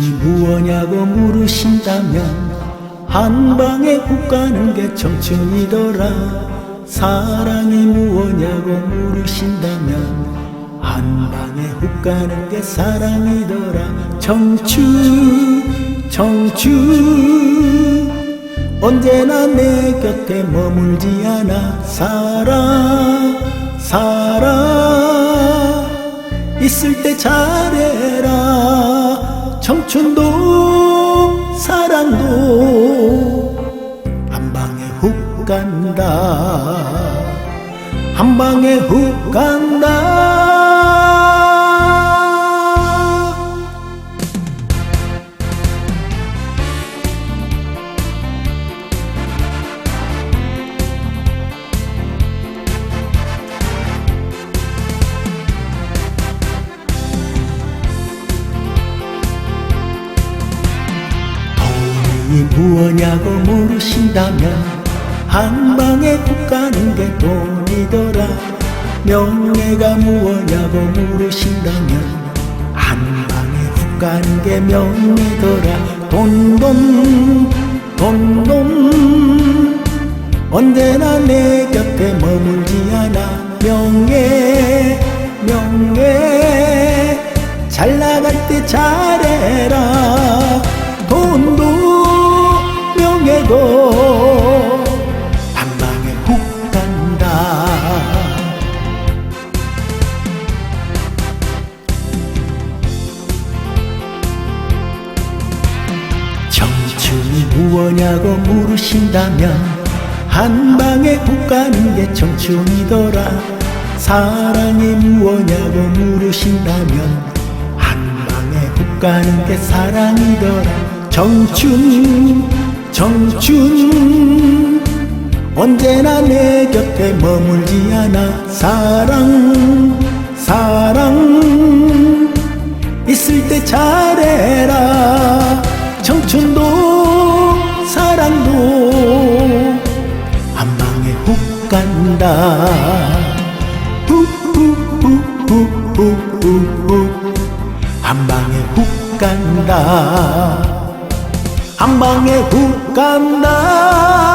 무엇냐고 물으신다면 한 방에 훅 가는 게 청춘이더라. 사랑이 무엇냐고 물으신다면 한 방에 훅 가는 게 사랑이더라. 청춘 청춘 언제나 내 곁에 머물지 않아. 살아 살아. 있을 때 잘해라 청춘도 사랑도 한 방에 훅 간다. 한 방에 훅 간다 무엇냐고 물으신다면 한 방에 훅 가는 게 돈이더라. 명예가 무엇냐고 물으신다면 한 방에 훅 가는 게 명예더라. 돈돈 돈돈. 언제나 내 곁에 머물지 않아. 명예 명예. 잘 나갈 때 잘해라 청춘이 무엇냐고 물으신다면 한 방에 훅 가는 게 청춘이더라. 사랑이 무엇냐고 물으신다면 한 방에 훅 가는 게 사랑이더라. 청춘 청춘 언제나 내 곁에 머물지 않아. 사랑 사랑 있을 때 잘해라. 청춘도 간다. 훅훅훅훅훅훅 한 방에 훅 간다. 한 방에 훅 간다